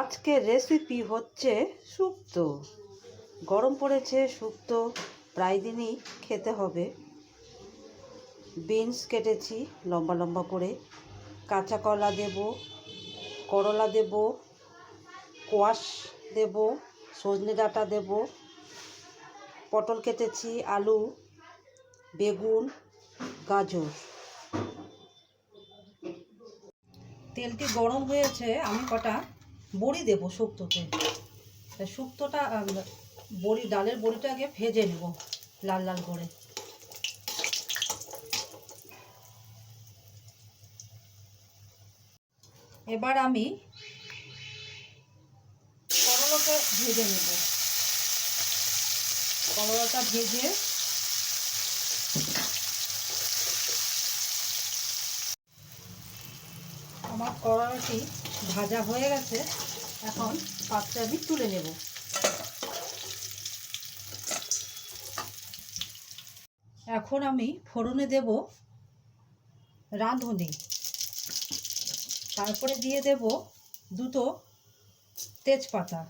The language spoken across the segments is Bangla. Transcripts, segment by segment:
আজকের রেসিপি হচ্ছে শুক্তো। গরম পড়েছে, শুক্তো প্রায় দিনই খেতে হবে। বিনস কেটেছি লম্বা লম্বা করে। কাঁচা কলা দেব, করলা দেব কোয়াশ দেব, সজনে ডাঁটা দেব। পটল কেটেছি, আলু, বেগুন, গাজর। তেলটি গরম হয়েছে আমি কটা? বড়ি দেব শুক্তোতে। শুক্তোটা বড়ি, ডালের বড়িটা আগে ভেজে নেব লাল লাল করে। এবার আমি করলাটা ভেজে নেব। করলাটা ভেজে আমার কড়াইটি ভাজা হয়ে গেছে, এখন পাত্রে আমি তুলে নেব। এখন আমি ফোড়নে দেব রাঁধুনি। তারপরে দিয়ে দেব দুটো তেজপাতা।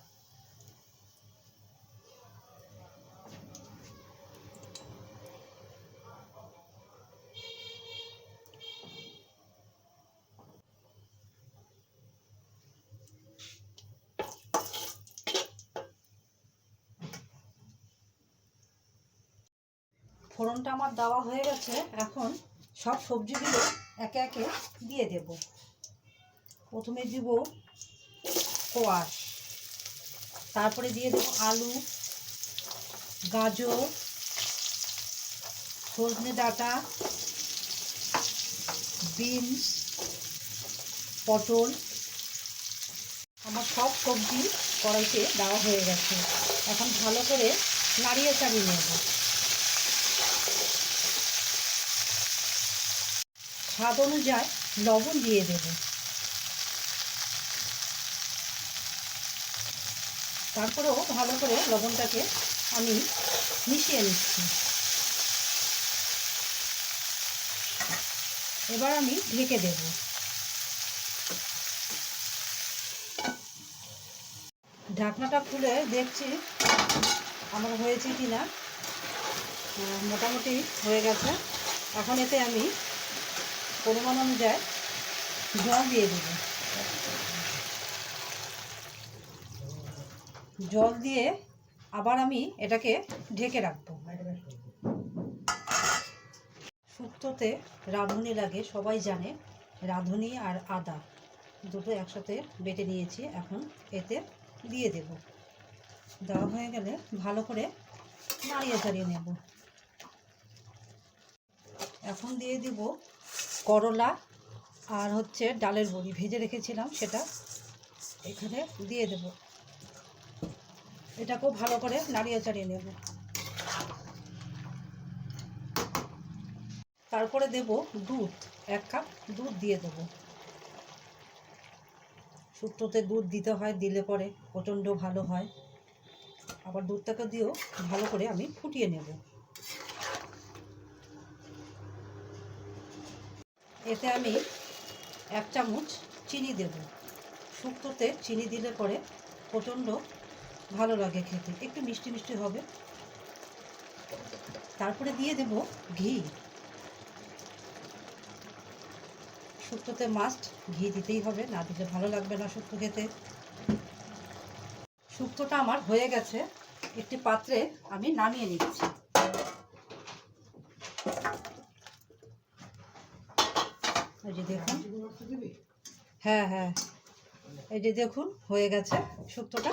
ফোড়নটা আমার দেওয়া হয়ে গেছে, এখন সব সবজিগুলো একে একে দিয়ে দেব। প্রথমে দিব কোয়াশ, তারপরে দিয়ে দেবো আলু, গাজর, সজনে ডাঁটা, বিনস, পটল। আমার সব সবজি কড়াইতে দেওয়া হয়ে গেছে। এখন ভালো করে নাড়িয়ে চাড়িয়ে নেব। স্বাদ অনুযায়ী লবণ দিয়ে দেব। তারপরেও ভালো করে লবণটাকে আমি মিশিয়ে নিচ্ছি। এবার আমি ঢেকে দেব। ঢাকনাটা খুলে দেখছি আমার হয়েছে কি না মোটামুটি হয়ে গেছে। এখন এতে আমি পরিমাণ অনুযায়ী জল দিয়ে দেব। জল দিয়ে আবার আমি এটাকে ঢেকে রাখব। শুক্তোতে রাঁধুনি লাগে, সবাই জানে, রাঁধুনি আর আদা দুটো একসাথে বেটে নিয়েছি, এখন এতে দিয়ে দেব। দেওয়া হয়ে গেলে ভালো করে নাড়িয়ে চাড়িয়ে নেব। এখন দিয়ে দিব করলা আর হচ্ছে ডালের বড়ি ভেজে রেখেছিলাম সেটা এখানে দিয়ে দেব। এটাকেও ভালো করে নাড়িয়ে চাড়িয়ে নেব। তারপরে দেব দুধ, এক কাপ দুধ দিয়ে দেব। শুক্তোতে দুধ দিতে হয়, দিলে পরে প্রচণ্ড ভালো হয়। আবার দুধটাকে দিয়েও ভালো করে আমি ফুটিয়ে নেব। এতে আমি এক চামচ চিনি দেব। শুক্তোতে চিনি দিলে পরে প্রচণ্ড ভালো লাগে খেতে। একটু মিষ্টি মিষ্টি হবে। তারপরে দিয়ে দেব ঘি। শুক্তোতে মাস্ট ঘি দিতেই হবে, না দিলে ভালো লাগবে না শুক্তো খেতে। শুক্তোটা আমার হয়ে গেছে। একটি পাত্রে আমি নামিয়ে নিচ্ছি। যে দেখুন। হ্যাঁ হ্যাঁ। এই যে দেখুন হয়ে গেছে শুক্তোটা